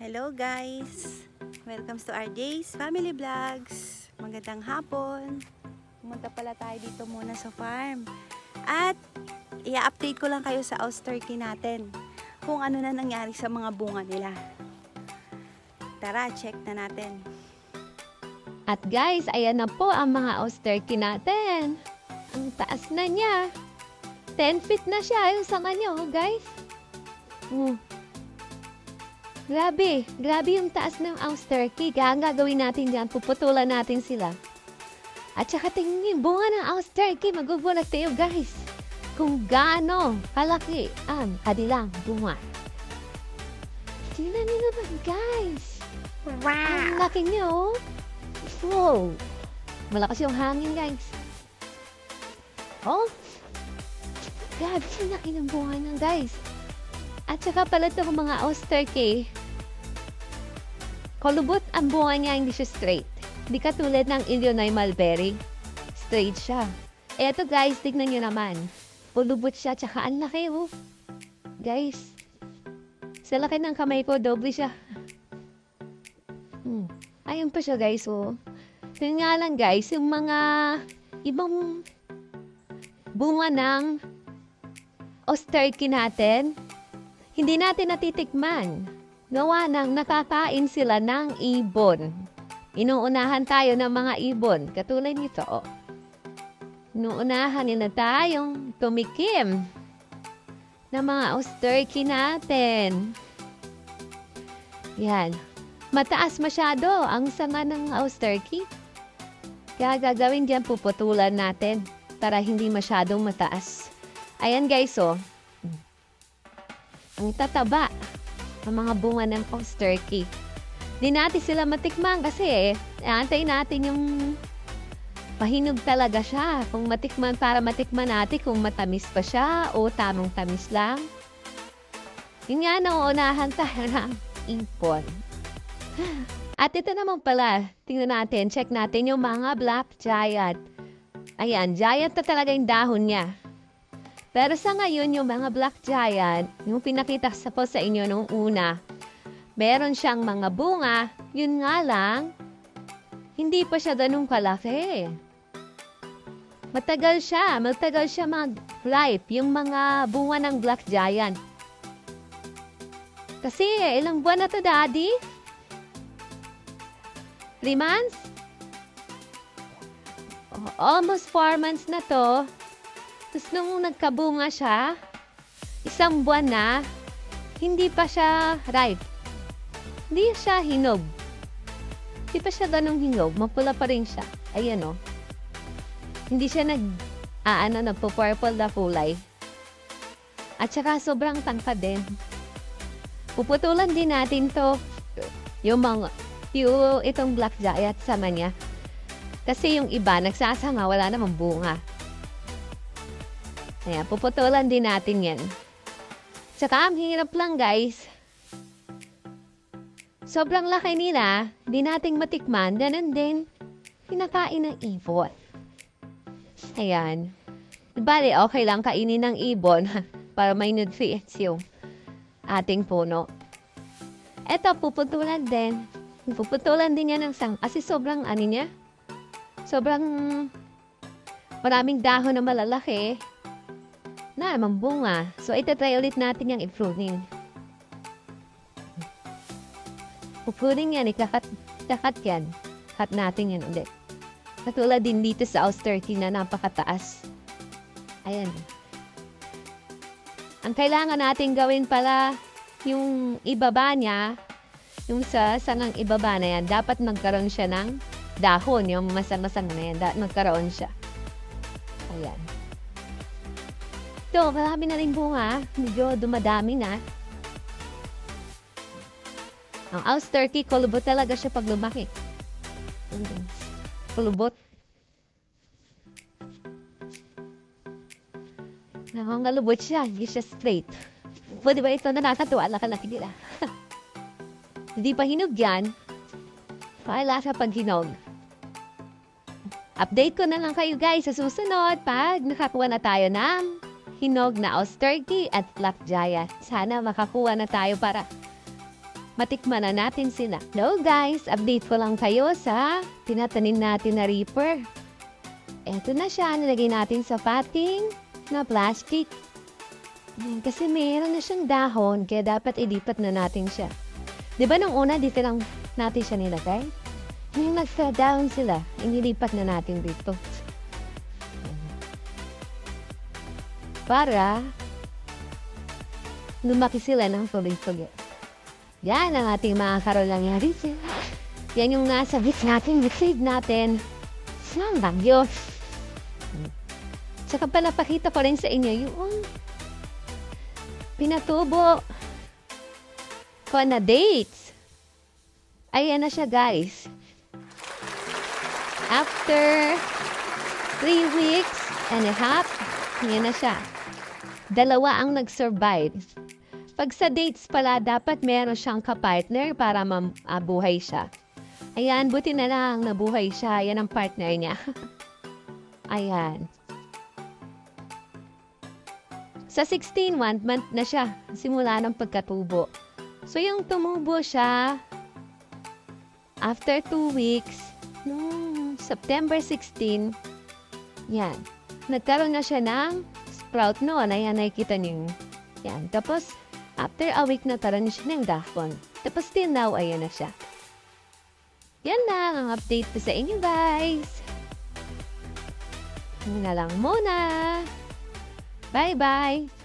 Hello guys! Welcome to RJ's Family Vlogs. Magandang hapon. Pumunta pala tayo dito muna sa farm. At i-update ko lang kayo sa house turkey natin. Kung ano na nangyari sa mga bunga nila. Tara, check na natin. At guys, ayan na po ang mga austerity natin. Ang taas na niya. 10 feet na siya yung sanga niya, oh, guys. Hmm. Grabe, grabe yung taas ng austerity. Kaya ang gagawin natin dyan, puputulan natin sila. At saka tingin bunga ng austerity, magugulat tayo guys. Kung gaano kalaki ang kanilang bunga. Tingnan niyo naman guys. Ang laki niya, oh. Wow! Malakas yung hangin, guys. Oh! Grabe, ang laki ng bunga niyan, guys. At saka pala itong mga oyster Kolubot ang bunga niya, hindi siya straight. Hindi katulad ng Illinois mulberry. Straight siya. Eto guys, tignan nyo naman. Pulubot siya, tsaka ang laki, oh. Guys, sa laki ng kamay ko, doble siya. Hmm. Ayun pa siya guys, oh. Yun nga lang guys, yung mga ibang bunga ng osterky natin, hindi natin natitikman. Gawa ng nakakain sila ng ibon. Inuunahan tayo ng mga ibon, katulad nito, oh. Inuunahan nila tayong tumikim ng mga osterky natin. Yan. Mataas masyado ang sanga ng austerky. Kaya gagawin dyan, puputulan natin para hindi masyadong mataas. Ayan guys, oh. Ang tataba ng mga bunga ng austerky. Di natin sila matikman kasi eh, antay natin yung pahinog talaga siya. Kung matikman, para matikman natin kung matamis pa siya o tamang tamis lang. Yun nga, nauunahan tayo ng impon. At ito naman pala, tingnan natin, check natin yung mga black giant. Ayan, giant na talaga yung dahon niya. Pero sa ngayon, yung mga black giant, yung pinakita sa po sa inyo nung una, meron siyang mga bunga, yun nga lang, hindi pa siya ganun kalaki. Matagal siya, matagal siya mag-ripe, yung mga bunga ng black giant. Kasi ilang buwan na to, Daddy? Three months? Almost four months na to. Tapos nung nagkabunga siya, isang buwan na, hindi pa siya ripe. Hindi siya hinog. Hindi pa siya ganong hinog. Mapula pa rin siya. Ayan o. Hindi siya nag, ah, ano, nagpo-purple na kulay. At saka sobrang tangkad din. Puputulan din natin to. Yung mga, yung itong black giant sama niya. Kasi yung iba, nagsasanga, wala namang bunga. Ayan, puputulan din natin yan. Tsaka, ang hirap lang, guys. Sobrang laki nila, di nating matikman, ganun din, pinakain ng ibon. Ayan. Bale, okay lang kainin ng ibon para may nutrients yung ating puno. Eto, puputulan din. Puputulan din yan ng sang kasi sobrang ano niya. Sobrang maraming dahon na malalaki na naman bunga. So, itatry ulit natin yung i-pruning. Pupruning yan, ikakat, ikakat yan. Cut natin yan ulit. Katulad din dito sa austerity na napakataas. Ayan. Ang kailangan natin gawin pala, yung ibaba niya, yung sa sangang ibaba na yan, dapat magkaroon siya ng dahon, yung masang-masang na yan, dapat magkaroon siya. Ayan. Ito, marami na rin bunga. Medyo dumadami na. Ang austerity, kulubot talaga siya pag lumaki. Mm, Kulubot. Nakangalubot siya, hindi siya straight. Pwede ba ito na nakatuwa? Laki-laki nila. Hindi pa hinog yan. Paala sa pag. Update ko na lang kayo guys sa susunod pag nakakuha na tayo ng hinog na austerity at black giant. Sana makakuha na tayo para matikman na natin sila. Hello guys, update ko lang kayo sa tinatanim natin na reaper. Eto na siya, nilagay natin sa pating na plastic. Ayan, Kasi mayroon na siyang dahon, kaya dapat ilipat na natin siya. Di ba nung una, dito lang natin siya nilagay? Yung nagsa-down sila, inilipat na natin dito. Para lumaki sila ng tuloy-tuloy. Yan ang ating mga karolangyari. Yan yung nasa bit natin, receive natin ng bagyo. Tsaka pa napakita ko rin sa inyo yung pinatubo ko na dates. Ayan na siya guys. After three weeks and a half, yan na siya. Dalawa ang nag-survive. Pag sa dates pala, dapat meron siyang kapartner para mabuhay siya. Ayan, buti na lang nabuhay siya. Yan ang partner niya. Ayan. Sa 16, one month na siya. Simula ng pagkatubo. So, yung tumubo siya, after two weeks, noong September 16, yan. Nagkaroon na siya ng sprout noon. Ayan, nakikita niyo. Yan. Tapos, after a week, na siya ng dahon. Tapos, till now, ayan na siya. Yan lang ang update ko sa inyo, guys. Yun lang muna. Bye-bye!